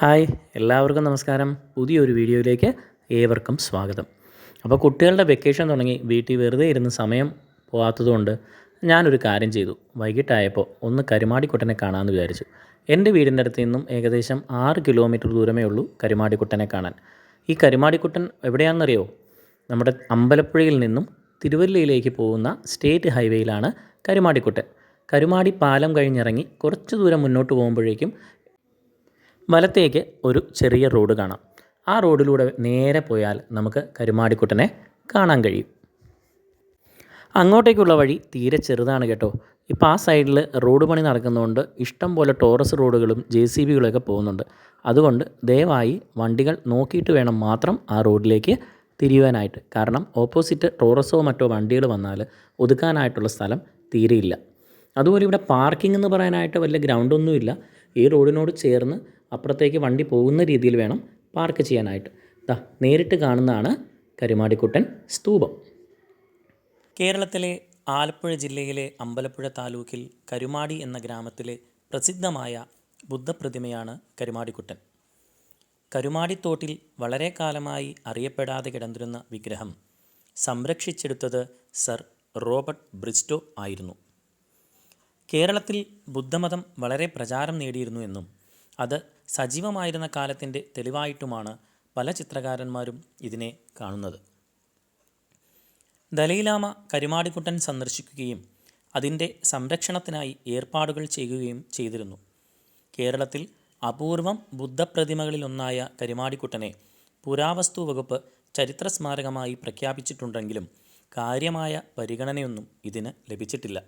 Hi എല്ലാവർക്കും നമസ്കാരം. പുതിയൊരു വീഡിയോയിലേക്ക് ഏവർക്കും സ്വാഗതം. അപ്പോൾ കുട്ടികളുടെ വെക്കേഷൻ തുടങ്ങി. വീട്ടിൽ വെറുതെ ഇരുന്ന് സമയം പോകാത്തതുകൊണ്ട് ഞാനൊരു കാര്യം ചെയ്തു. വൈകിട്ടായപ്പോൾ ഒന്ന് കരുമാടിക്കുട്ടനെ കാണാമെന്ന് വിചാരിച്ചു. എന്റെ വീടിന്റെ അടുത്ത് നിന്നും ഏകദേശം ആറ് കിലോമീറ്റർ ദൂരമേ ഉള്ളൂ കരുമാടിക്കുട്ടനെ കാണാൻ. ഈ കരുമാടിക്കുട്ടൻ എവിടെയാണെന്നറിയോ? നമ്മുടെ അമ്പലപ്പുഴയിൽ നിന്നും തിരുവല്ലയിലേക്ക് പോകുന്ന സ്റ്റേറ്റ് ഹൈവേയിലാണ് കരുമാടിക്കുട്ടൻ. കരുമാടി പാലം കഴിഞ്ഞിറങ്ങി കുറച്ച് ദൂരം മുന്നോട്ട് പോകുമ്പോഴേക്കും വലത്തേക്ക് ഒരു ചെറിയ റോഡ് കാണാം. ആ റോഡിലൂടെ നേരെ പോയാൽ നമുക്ക് കരുമാടിക്കുട്ടനെ കാണാൻ കഴിയും. അങ്ങോട്ടേക്കുള്ള വഴി തീരെ ചെറുതാണ് കേട്ടോ. ഇപ്പോൾ ആ സൈഡിൽ റോഡ് പണി നടക്കുന്നതുകൊണ്ട് ഇഷ്ടം പോലെ ടോറസ് റോഡുകളും ജെ സി ബികളൊക്കെ പോകുന്നുണ്ട്. അതുകൊണ്ട് ദയവായി വണ്ടികൾ നോക്കിയിട്ട് വേണം മാത്രം ആ റോഡിലേക്ക് തിരിയുവാനായിട്ട്. കാരണം ഓപ്പോസിറ്റ് ടോറസോ മറ്റോ വണ്ടികൾ വന്നാൽ ഒതുക്കാനായിട്ടുള്ള സ്ഥലം തീരെയില്ല അതുപോലെ ഇവിടെ പാർക്കിംഗ് എന്ന് പറയാനായിട്ട് വലിയ ഗ്രൗണ്ടൊന്നുമില്ല. ഈ റോഡിനോട് ചേർന്ന് അപ്പുറത്തേക്ക് വണ്ടി പോകുന്ന രീതിയിൽ വേണം പാർക്ക് ചെയ്യാനായിട്ട്. ദാ നേരിട്ട് കാണുന്നതാണ് കരുമാടിക്കുട്ടൻ സ്തൂപം. കേരളത്തിലെ ആലപ്പുഴ ജില്ലയിലെ അമ്പലപ്പുഴ താലൂക്കിൽ കരുമാടി എന്ന ഗ്രാമത്തിലെ പ്രസിദ്ധമായ ബുദ്ധപ്രതിമയാണ് കരുമാടിക്കുട്ടൻ. കരുമാടിത്തോട്ടിൽ വളരെ കാലമായി അറിയപ്പെടാതെ കിടന്നിരുന്ന വിഗ്രഹം സംരക്ഷിച്ചെടുത്തത് സർ റോബർട്ട് ബ്രിസ്റ്റോ ആയിരുന്നു. കേരളത്തിൽ ബുദ്ധമതം വളരെ പ്രചാരം നേടിയിരുന്നു എന്നും അത് സജീവമായിരുന്ന കാലത്തിന്റെ തെളിവായിട്ടുമാണ് പല ചിത്രകാരന്മാരും ഇതിനെ കാണുന്നത്. ദലൈലാമ കരുമാടിക്കുട്ടൻ സന്ദർശിക്കുകയും അതിന്റെ സംരക്ഷണത്തിനായി ഏർപ്പാടുകൾ ചെയ്യുകയും ചെയ്തിരുന്നു. കേരളത്തിൽ അപൂർവം ബുദ്ധപ്രതിമകളിലൊന്നായ കരുമാടിക്കുട്ടനെ പുരാവസ്തു വകുപ്പ് ചരിത്ര സ്മാരകമായി പ്രഖ്യാപിച്ചിട്ടുണ്ടെങ്കിലും കാര്യമായ പരിഗണനയൊന്നും ഇതിന് ലഭിച്ചിട്ടില്ല.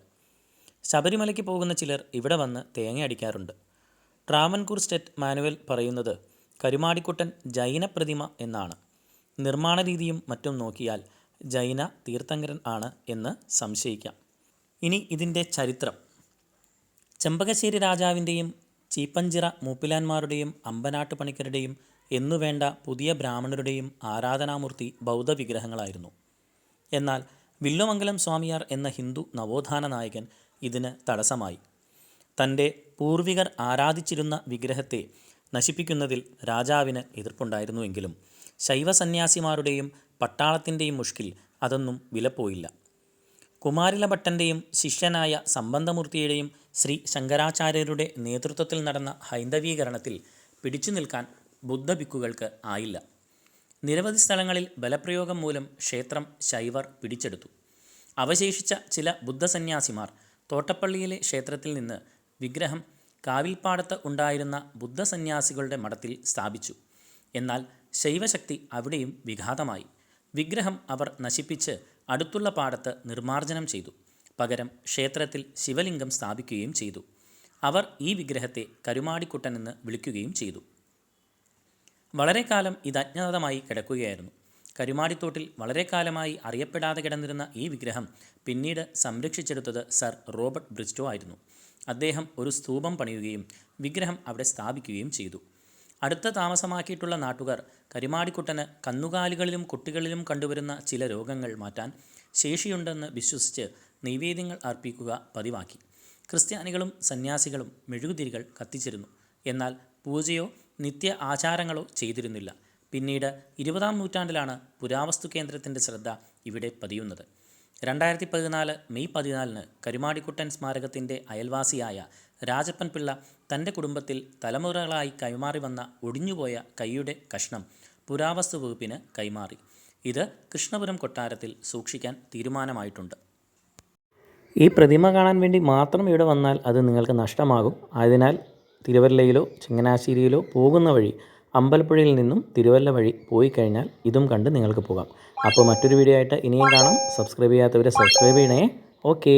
ശബരിമലയ്ക്ക് പോകുന്ന ചിലർ ഇവിടെ വന്ന് തേങ്ങ അടിക്കാറുണ്ട് ട്രാവൻകൂർ സ്റ്റെറ്റ് മാനുവൽ പറയുന്നത് കരുമാടിക്കുട്ടൻ ജൈന പ്രതിമ എന്നാണ്. നിർമ്മാണ രീതിയും മറ്റും നോക്കിയാൽ ജൈന തീർത്ഥങ്കരൻ ആണ് എന്ന് സംശയിക്കാം. ഇനി ഇതിന്റെ ചരിത്രം. ചെമ്പകശ്ശേരി രാജാവിന്റെയും ചീപ്പഞ്ചിറ മൂപ്പിലാന്മാരുടെയും അമ്പനാട്ട് പണിക്കരുടെയും എന്നുവേണ്ട പുതിയ ബ്രാഹ്മണരുടെയും ആരാധനാമൂർത്തി ബൗദ്ധ വിഗ്രഹങ്ങളായിരുന്നു എന്നാൽ വില്ലുമംഗലം സ്വാമിയാർ എന്ന ഹിന്ദു നവോത്ഥാന നായകൻ ഇതിന് തടസ്സമായി. തന്റെ പൂർവികർ ആരാധിച്ചിരുന്ന വിഗ്രഹത്തെ നശിപ്പിക്കുന്നതിൽ രാജാവിന് എതിർപ്പുണ്ടായിരുന്നുവെങ്കിലും ശൈവസന്യാസിമാരുടെയും പട്ടാളത്തിന്റെയും മുഷ്കിൽ അതൊന്നും വിലപ്പോയില്ല. കുമാരിലഭട്ടന്റെയും ശിഷ്യനായ സംബന്ധമൂർത്തിയുടെയും ശ്രീ ശങ്കരാചാര്യരുടെ നേതൃത്വത്തിൽ നടന്ന ഹൈന്ദവീകരണത്തിൽ പിടിച്ചു നിൽക്കാൻ ബുദ്ധഭിക്കുകൾക്ക് ആയില്ല. നിരവധി സ്ഥലങ്ങളിൽ ബലപ്രയോഗം മൂലം ക്ഷേത്രം ശൈവർ പിടിച്ചെടുത്തു. അവശേഷിച്ച ചില ബുദ്ധസന്യാസിമാർ തോട്ടപ്പള്ളിയിലെ ക്ഷേത്രത്തിൽ നിന്ന് വിഗ്രഹം കാവിൽപ്പാടത്ത് ഉണ്ടായിരുന്ന ബുദ്ധസന്യാസികളുടെ മഠത്തിൽ സ്ഥാപിച്ചു. എന്നാൽ ശൈവശക്തി അവിടെയും വിഘാതമായി. വിഗ്രഹം അവർ നശിപ്പിച്ച് അടുത്തുള്ള പാടത്ത് നിർമ്മാർജനം ചെയ്തു. പകരം ക്ഷേത്രത്തിൽ ശിവലിംഗം സ്ഥാപിക്കുകയും ചെയ്തു. അവർ ഈ വിഗ്രഹത്തെ കരുമാടിക്കുട്ടനെന്ന് വിളിക്കുകയും ചെയ്തു. വളരെ കാലം ഇത് അജ്ഞാതമായി കിടക്കുകയായിരുന്നു. കരുമാടിത്തോട്ടിൽ വളരെ കാലമായി അറിയപ്പെടാതെ കിടന്നിരുന്ന ഈ വിഗ്രഹം പിന്നീട് സംരക്ഷിച്ചെടുത്തത് സർ റോബർട്ട് ബ്രിസ്റ്റോ ആയിരുന്നു. അദ്ദേഹം ഒരു സ്തൂപം പണിയുകയും വിഗ്രഹം അവിടെ സ്ഥാപിക്കുകയും ചെയ്തു. അടുത്ത താമസമാക്കിയിട്ടുള്ള നാട്ടുകാർ കരിമാടിക്കുട്ടന് കന്നുകാലികളിലും കുട്ടികളിലും കണ്ടുവരുന്ന ചില രോഗങ്ങൾ മാറ്റാൻ ശേഷിയുണ്ടെന്ന് വിശ്വസിച്ച് നൈവേദ്യങ്ങൾ അർപ്പിക്കുക പതിവാക്കി. ക്രിസ്ത്യാനികളും സന്യാസികളും മെഴുകുതിരികൾ കത്തിച്ചിരുന്നു. എന്നാൽ പൂജയോ നിത്യ ആചാരങ്ങളോ ചെയ്തിരുന്നില്ല. പിന്നീട് ഇരുപതാം നൂറ്റാണ്ടിലാണ് പുരാവസ്തു കേന്ദ്രത്തിന്റെ ശ്രദ്ധ ഇവിടെ പതിയുന്നത്. രണ്ടായിരത്തി പതിനാല് മെയ് പതിനാലിന് കരുമാടിക്കുട്ടൻ സ്മാരകത്തിന്റെ അയൽവാസിയായ രാജപ്പൻ പിള്ള തന്റെ കുടുംബത്തിൽ തലമുറകളായി കൈമാറി വന്ന ഒടിഞ്ഞുപോയ കൈയുടെ കഷ്ണം പുരാവസ്തു വകുപ്പിന് കൈമാറി. ഇത് കൃഷ്ണപുരം കൊട്ടാരത്തിൽ സൂക്ഷിക്കാൻ തീരുമാനമായിട്ടുണ്ട്. ഈ പ്രതിമ കാണാൻ വേണ്ടി മാത്രം ഇവിടെ വന്നാൽ അത് നിങ്ങൾക്ക് നഷ്ടമാകും. ആയതിനാൽ തിരുവല്ലയിലോ ചങ്ങനാശ്ശേരിയിലോ പോകുന്ന വഴി അമ്പലപ്പുഴയിൽ നിന്നും തിരുവല്ല വഴി പോയി കഴിഞ്ഞാൽ ഇതും കണ്ട് നിങ്ങൾക്ക് പോകാം. അപ്പോൾ മറ്റൊരു വീഡിയോ ആയിട്ട് ഇനിയും കാണാം. സബ്സ്ക്രൈബ് ചെയ്യാത്തവരെ സബ്സ്ക്രൈബ് ചെയ്യണേ. ഓക്കേ.